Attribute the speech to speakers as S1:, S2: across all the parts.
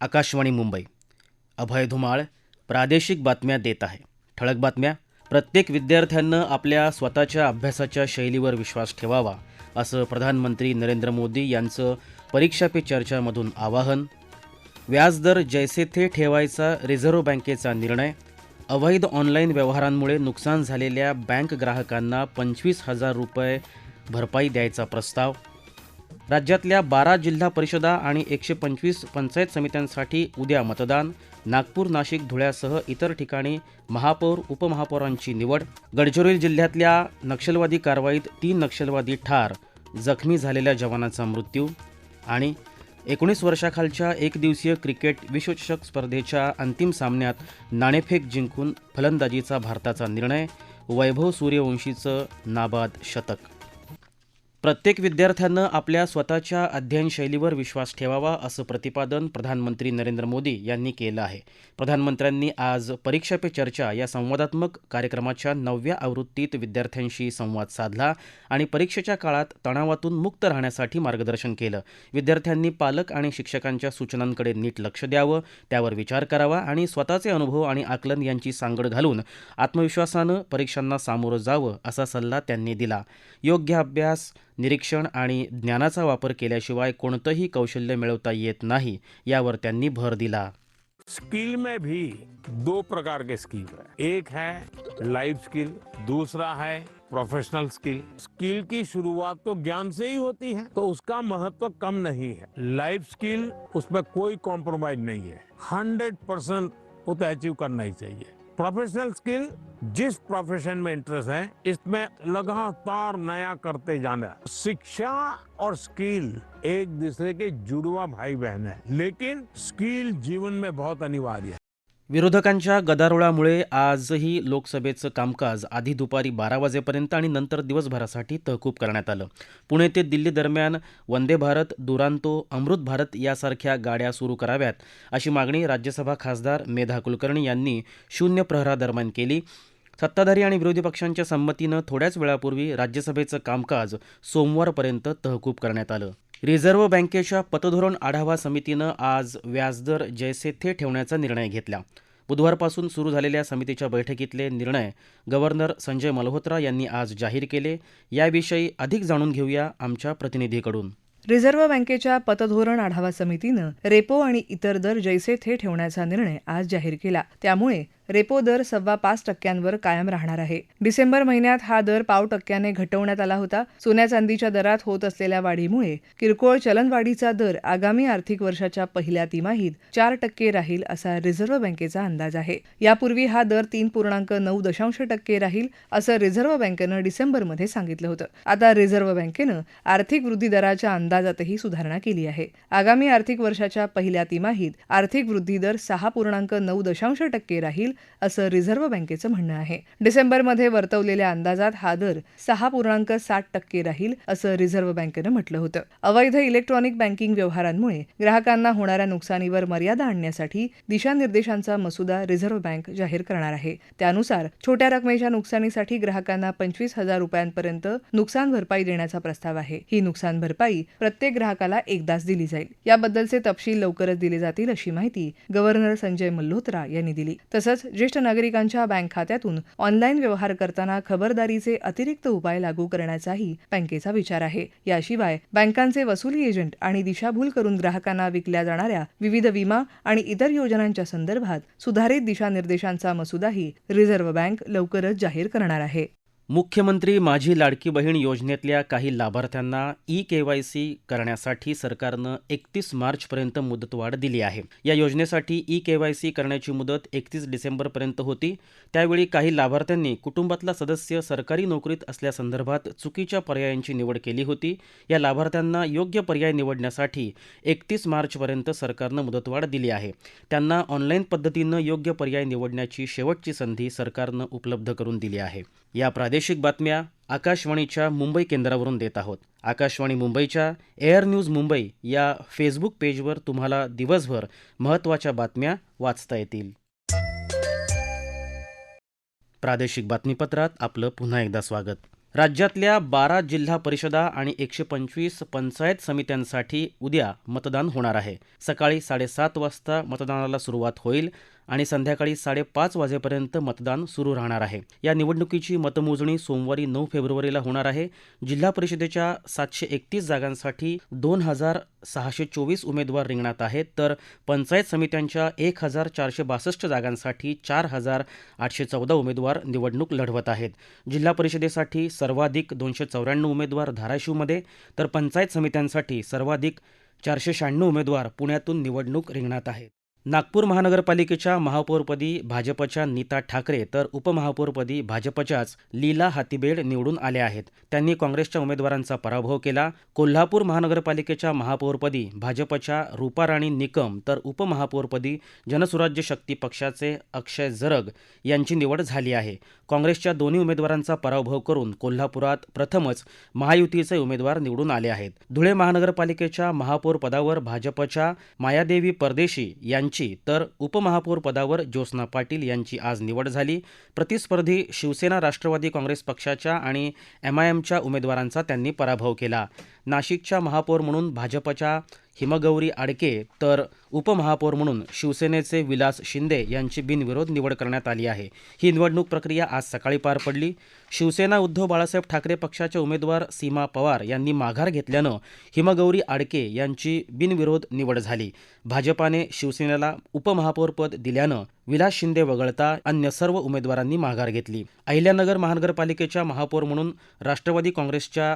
S1: आकाशवाणी मुंबई. अभय धुमाळ प्रादेशिक बातम्या देत आहे. ठळक बातम्या. प्रत्येक विद्यार्थ्यांनं आपल्या स्वतःच्या अभ्यासाच्या शैलीवर विश्वास ठेवावा असं प्रधानमंत्री नरेंद्र मोदी यांचं परीक्षा पे चर्चामधून आवाहन. व्याजदर जैसे थे ठेवायचा रिझर्व्ह बँकेचा निर्णय. अवैध ऑनलाईन व्यवहारांमुळे नुकसान झालेल्या बँक ग्राहकांना पंचवीस हजार रुपये भरपाई द्यायचा प्रस्ताव. राज्यातल्या बारा जिल्हा परिषदा आणि एकशे पंचवीस पंचायत समित्यांसाठी उद्या मतदान नागपूर नाशिक धुळ्यासह इतर ठिकाणी महापौर उपमहापौरांची निवड गडचिरोली जिल्ह्यातल्या नक्षलवादी कारवाईत तीन नक्षलवादी ठार जखमी झालेल्या जवानाचा मृत्यू आणि एकोणीस वर्षाखालच्या एकदिवसीय क्रिकेट विश्वचषक स्पर्धेच्या अंतिम सामन्यात नाणेफेक जिंकून फलंदाजीचा भारताचा निर्णय वैभव सूर्यवंशीचं नाबाद शतक. प्रत्येक विद्यार्थ्यानं आपल्या स्वतःच्या अध्ययन शैलीवर विश्वास ठेवावा असं प्रतिपादन प्रधानमंत्री नरेंद्र मोदी यांनी केलं आहे. प्रधानमंत्र्यांनी आज परीक्षा पे चर्चा या संवादात्मक कार्यक्रमाच्या नवव्या आवृत्तीत विद्यार्थ्यांशी संवाद साधला आणि परीक्षेच्या काळात तणावातून मुक्त राहण्यासाठी मार्गदर्शन केलं. विद्यार्थ्यांनी पालक आणि शिक्षकांच्या सूचनांकडे नीट लक्ष द्यावं त्यावर विचार करावा आणि स्वतःचे अनुभव आणि आकलन यांची सांगड घालून आत्मविश्वासानं परीक्षांना सामोरं जावं असा सल्ला त्यांनी दिला. योग्य अभ्यास निरीक्षण आणि ज्ञानाचा वापर केल्याशिवाय कोणतंही कौशल्य मिळवता येत नाही यावर त्यांनी भर दिला.
S2: स्किल में भी दो प्रकार के स्किल है। एक है लाइफ स्किल दूसरा है प्रोफेशनल स्किल। स्किल की शुरुआत तो ज्ञान से ही होती है तो उसका महत्त्व कम नहीं है। लाइफ स्किल उसमें कोई कॉम्प्रोमाइज नहीं है। हंड्रेड परसेंट वो तो अचीव करना ही चाहिए। प्रोफेशनल स्किल जिस प्रोफेशन में इंटरेस्ट है, इसमें लगातार नया करते जाना शिक्षा और स्किल एक दूसरे के जुड़वा भाई बहन है, लेकिन स्किल जीवन में बहुत अनिवार्य है।
S1: विरोधकांच्या गदारोळामुळे आजही लोकसभेचं कामकाज आधी दुपारी बारा वाजेपर्यंत आणि नंतर दिवसभरासाठी तहकूब करण्यात आलं. पुणे ते दिल्ली दरम्यान वंदे भारत दुरांतो अमृत भारत यासारख्या गाड्या सुरू कराव्यात अशी मागणी राज्यसभा खासदार मेधा कुलकर्णी यांनी शून्य प्रहरादरम्यान केली. सत्ताधारी आणि विरोधी पक्षांच्या संमतीनं थोड्याच वेळापूर्वी राज्यसभेचं कामकाज सोमवारपर्यंत तहकूब करण्यात आलं. रिझर्व्ह बँकेच्या पतधोरण आढावा समितीनं आज व्याजदर जैसे थे ठेवण्याचा निर्णय घेतला. बुधवारपासून सुरू झालेल्या समितीच्या बैठकीतले निर्णय गव्हर्नर संजय मल्होत्रा यांनी आज जाहीर केले. याविषयी अधिक जाणून घेऊया आमच्या प्रतिनिधीकडून.
S3: रिझर्व्ह बँकेच्या पतधोरण आढावा समितीनं रेपो आणि इतर दर जैसे थे ठेवण्याचा निर्णय आज जाहीर केला. त्यामुळे रेपो दर सव्वा पाच टक्क्यांवर कायम राहणार आहे. डिसेंबर महिन्यात हा दर पाव टक्क्याने घटवण्यात आला होता. सोन्या चांदीच्या दरात होत असलेल्या वाढीमुळे किरकोळ चलनवाढीचा दर आगामी आर्थिक वर्षाच्या पहिल्या तिमाहीत चार टक्के राहील असा रिझर्व्ह बँकेचा अंदाज आहे. यापूर्वी हा दर तीन पूर्णांक नऊ दशांश टक्के राहील असं रिझर्व्ह बँकेनं डिसेंबरमध्ये सांगितलं होतं. आता रिझर्व्ह बँकेनं आर्थिक वृद्धी दराच्या अंदाजातही सुधारणा केली आहे. आगामी आर्थिक वर्षाच्या पहिल्या तिमाहीत आर्थिक वृद्धी दर सहा पूर्णांक नऊ दशांश टक्के राहील असं रिझर्व्ह बँकेचं म्हणणं आहे. डिसेंबरमध्ये वर्तवलेल्या अंदाजात हा दर सहा पूर्णांक सात टक्के राहील असं रिझर्व्ह बँकेनं म्हटलं होतं. अवैध इलेक्ट्रॉनिक बँकिंग व्यवहारांमुळे ग्राहकांना होणाऱ्या नुकसानीवर मर्यादा आणण्यासाठी दिशानिर्देशांचा मसुदा रिझर्व्ह बँक जाहीर करणार आहे. त्यानुसार छोट्या रकमेच्या नुकसानीसाठी ग्राहकांना पंचवीस हजार रुपयांपर्यंत नुकसान भरपाई देण्याचा प्रस्ताव आहे. ही नुकसान भरपाई प्रत्येक ग्राहकाला एकदाच दिली जाईल. याबद्दलचे तपशील लवकरच दिले जातील अशी माहिती गव्हर्नर संजय मल्होत्रा यांनी दिली. तसंच ज्येष्ठ नागरिकांच्या बँक खात्यातून ऑनलाईन व्यवहार करताना खबरदारीचे अतिरिक्त उपाय लागू करण्याचाही बँकेचा विचार आहे. याशिवाय बँकांचे वसुली एजंट आणि दिशाभूल करून ग्राहकांना विकल्या जाणाऱ्या विविध विमा आणि इतर योजनांच्या संदर्भात सुधारित दिशानिर्देशांचा मसुदाही रिझर्व्ह बँक लवकरच जाहीर करणार आहे.
S1: मुख्यमंत्री माझी लाडकी बहीण योजनेतल्या काही लाभार्थ्यांना ई के वाय सी करण्यासाठी सरकारनं एकतीस मार्चपर्यंत मुदतवाढ दिली आहे. या योजनेसाठी ई के वाय सी करण्याची मुदत एकतीस डिसेंबरपर्यंत होती. त्यावेळी काही लाभार्थ्यांनी कुटुंबातला सदस्य सरकारी नोकरीत असल्यासंदर्भात चुकीच्या पर्यायांची निवड केली होती. या लाभार्थ्यांना योग्य पर्याय निवडण्यासाठी एकतीस मार्चपर्यंत सरकारनं मुदतवाढ दिली आहे. त्यांना ऑनलाईन पद्धतीनं योग्य पर्याय निवडण्याची शेवटची संधी सरकारनं उपलब्ध करून दिली आहे. या प्रादेशिक प्रादेशिक बातम्या आकाशवाणीच्या मुंबई केंद्रावरून देत आहोत. आकाशवाणी मुंबईच्या एअर न्यूज मुंबई या फेसबुक पेजवर तुम्हाला दिवसभर महत्त्वाच्या बातम्या वाचता येतील. प्रादेशिक बातमीपत्रात आपलं पुन्हा एकदा स्वागत. राज्यातल्या बारा जिल्हा परिषदा आणि एकशे पंचवीस पंचायत समित्यांसाठी उद्या मतदान होणार आहे. सकाळी साडेसात वाजता मतदानाला सुरुवात होईल. आणि संध्याकाळी साडेपाच वाजेपर्यंत मतदान सुरू राहणार आहे. या निवडणुकीची मतमोजणी सोमवारी नऊ फेब्रुवारीला होणार आहे. जिल्हा परिषदेच्या सातशे एकतीस जागांसाठी दोन हजार सहाशे चोवीस उमेदवार रिंगणात आहेत. तर पंचायत समित्यांच्या एक हजार चारशे बासष्ट जागांसाठी चार हजार आठशे चौदा उमेदवार निवडणूक लढवत आहेत. जिल्हा परिषदेसाठी सर्वाधिक दोनशे चौऱ्याण्णव उमेदवार धाराशिवमध्ये तर पंचायत समित्यांसाठी सर्वाधिक चारशे शहाण्णव उमेदवार पुण्यातून निवडणूक रिंगणात आहेत. नागपूर महानगरपालिकेच्या महापौरपदी भाजपच्या नीता ठाकरे तर उपमहापौरपदी भाजपच्याच लीला हातीबेड निवडून आल्या आहेत. त्यांनी काँग्रेसच्या उमेदवारांचा पराभव केला. कोल्हापूर महानगरपालिकेच्या महापौरपदी भाजपच्या रूपाराणी निकम तर उपमहापौरपदी जनसुराज्य शक्ती पक्षाचे अक्षय जरग यांची निवड झाली आहे. काँग्रेसच्या दोन्ही उमेदवारांचा पराभव करून कोल्हापुरात प्रथमच महायुतीचे उमेदवार निवडून आले आहेत. धुळे महानगरपालिकेच्या महापौर पदावर भाजपच्या मायादेवी परदेशी यांची तर उपमहापौरपदावर ज्योत्स्ना पाटील यांची आज निवड झाली. प्रतिस्पर्धी शिवसेना राष्ट्रवादी काँग्रेस पक्षाच्या आणि एमआयएमच्या उमेदवारांचा त्यांनी पराभव केला. नाशिकच्या महापौर म्हणून भाजपच्या हिमगौरी आडके तर उपमहापौर म्हणून शिवसेनेचे विलास शिंदे यांची बिनविरोध निवड करण्यात आली आहे. ही निवडणूक प्रक्रिया आज सकाळी पार पडली. शिवसेना उद्धव बाळासाहेब ठाकरे पक्षाच्या उमेदवार सीमा पवार यांनी माघार घेतल्यानं हिमगौरी आडके यांची बिनविरोध निवड झाली. भाजपाने शिवसेनेला उपमहापौरपद दिल्यानं विलास शिंदे वगळता अन्य सर्व उमेदवारांनी माघार घेतली. अहिल्यानगर महानगरपालिकेच्या महापौर म्हणून राष्ट्रवादी काँग्रेसच्या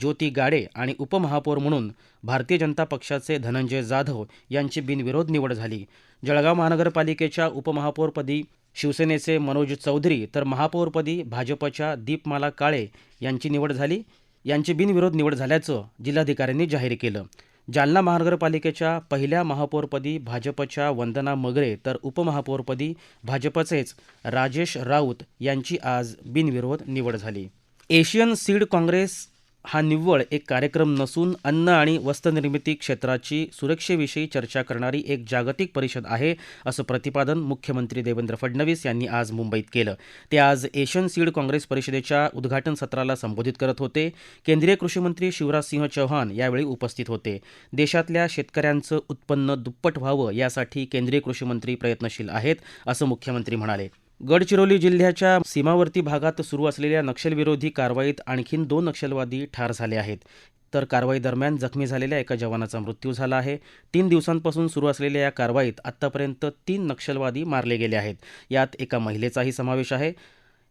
S1: ज्योती गाडे आणि उपमहापौर म्हणून भारतीय जनता पक्षाचे धनंजय जाधव यांची बिनविरोध निवड झाली. जळगाव महानगरपालिकेच्या उपमहापौरपदी शिवसेनेचे मनोज चौधरी तर महापौरपदी भाजपच्या दीपमाला काळे यांची निवड झाली. यांची बिनविरोध निवड झाल्याचं जिल्हाधिकाऱ्यांनी जाहीर केलं. जालना महानगरपालिकेच्या पहिल्या महापौरपदी भाजपच्या वंदना मगरे तर उपमहापौरपदी भाजपचेच राजेश राऊत यांची आज बिनविरोध निवड झाली. एशियन सीड काँग्रेस हा निव्वळ एक कार्यक्रम नसून अन्न आणि वस्त्रनिर्मिती क्षेत्राची सुरक्षेविषयी चर्चा करणारी एक जागतिक परिषद आहे असं प्रतिपादन मुख्यमंत्री देवेंद्र फडणवीस यांनी आज मुंबईत केलं. ते आज एशियन सीड काँग्रेस परिषदेच्या उद्घाटन सत्राला संबोधित करत होते. केंद्रीय कृषीमंत्री शिवराजसिंह चौहान यावेळी उपस्थित होते. देशातल्या शेतकऱ्यांचं उत्पन्न दुप्पट व्हावं यासाठी केंद्रीय कृषीमंत्री प्रयत्नशील आहेत असं मुख्यमंत्री म्हणाले. गडचिरोली जिल्ह्याच्या सीमावर्ती भागात सुरू असलेल्या नक्षलविरोधी कारवाईत आणखीन दोन नक्षलवादी ठार झाले आहेत. तर कारवाई दरम्यान जखमी झालेल्या एका जवानाचा मृत्यू झाला आहे. तीन दिवसांपासून सुरू असलेल्या या कारवाईत आत्तापर्यंत तीन नक्षलवादी मारले गेले आहेत. यात एका महिलेचाही समावेश आहे.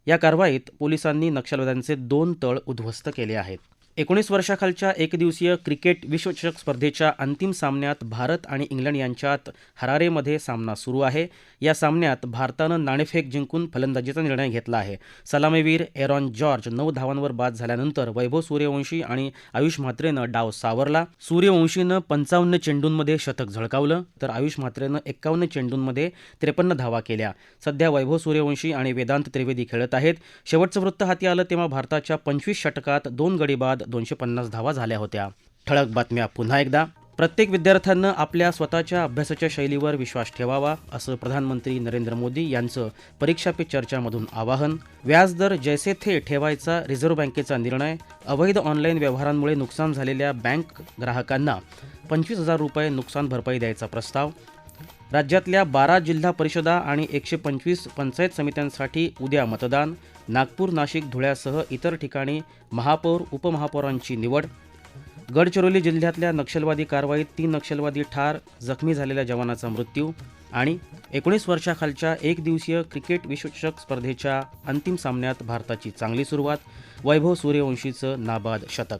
S1: या कारवाईत पोलिसांनी नक्षलवाद्यांचे दोन तळ उद्ध्वस्त केले आहेत. एकोणीस वर्षाखालच्या एकदिवसीय क्रिकेट विश्वचषक स्पर्धेच्या अंतिम सामन्यात भारत आणि इंग्लंड यांच्यात हरारेमध्ये सामना सुरू आहे. या सामन्यात भारतानं नाणेफेक जिंकून फलंदाजीचा निर्णय घेतला आहे. सलामीवीर एरॉन जॉर्ज नऊ धावांवर बाद झाल्यानंतर वैभव सूर्यवंशी आणि आयुष म्हात्रेनं डाव सावरला. सूर्यवंशीनं पंचावन्न चेंडूंमध्ये शतक झळकावलं तर आयुष म्हात्रेनं एक्कावन्न चेंडूंमध्ये त्रेपन्न धावा केल्या. सध्या वैभव सूर्यवंशी आणि वेदांत त्रिवेदी खेळत आहेत. शेवटचं वृत्त हाती आलं तेव्हा भारताच्या पंचवीस षटकात दोन गडी बाद दोनशे पन्नास धावा झाल्या होत्या. ठळक बातम्या पुन्हा एकदा. प्रत्येक विद्यार्थ्यांनं आपल्या स्वतःच्या अभ्यासाच्या शैलीवर विश्वास ठेवावा असं प्रधानमंत्री नरेंद्र मोदी यांचं परीक्षा पे चर्चामधून आवाहन. व्याजदर जैसे थे ठेवायचा रिझर्व्ह बँकेचा निर्णय. अवैध ऑनलाईन व्यवहारांमुळे नुकसान झालेल्या बँक ग्राहकांना पंचवीस हजार रुपये नुकसान भरपाई द्यायचा प्रस्ताव. राज्यातल्या बारा जिल्हा परिषदा आणि एकशे पंचवीस पंचायत समित्यांसाठी उद्या मतदान नागपूर नाशिक धुळ्यासह इतर ठिकाणी महापौर उपमहापौरांची निवड. गडचिरोली जिल्ह्यातल्या नक्षलवादी कारवाईत तीन नक्षलवादी ठार जखमी झालेल्या जवानाचा मृत्यू आणि एकोणीस वर्षाखालच्या एक दिवसीय क्रिकेट विश्वचषक स्पर्धेच्या अंतिम सामन्यात भारताची चांगली सुरुवात वैभव सूर्यवंशीचं नाबाद शतक.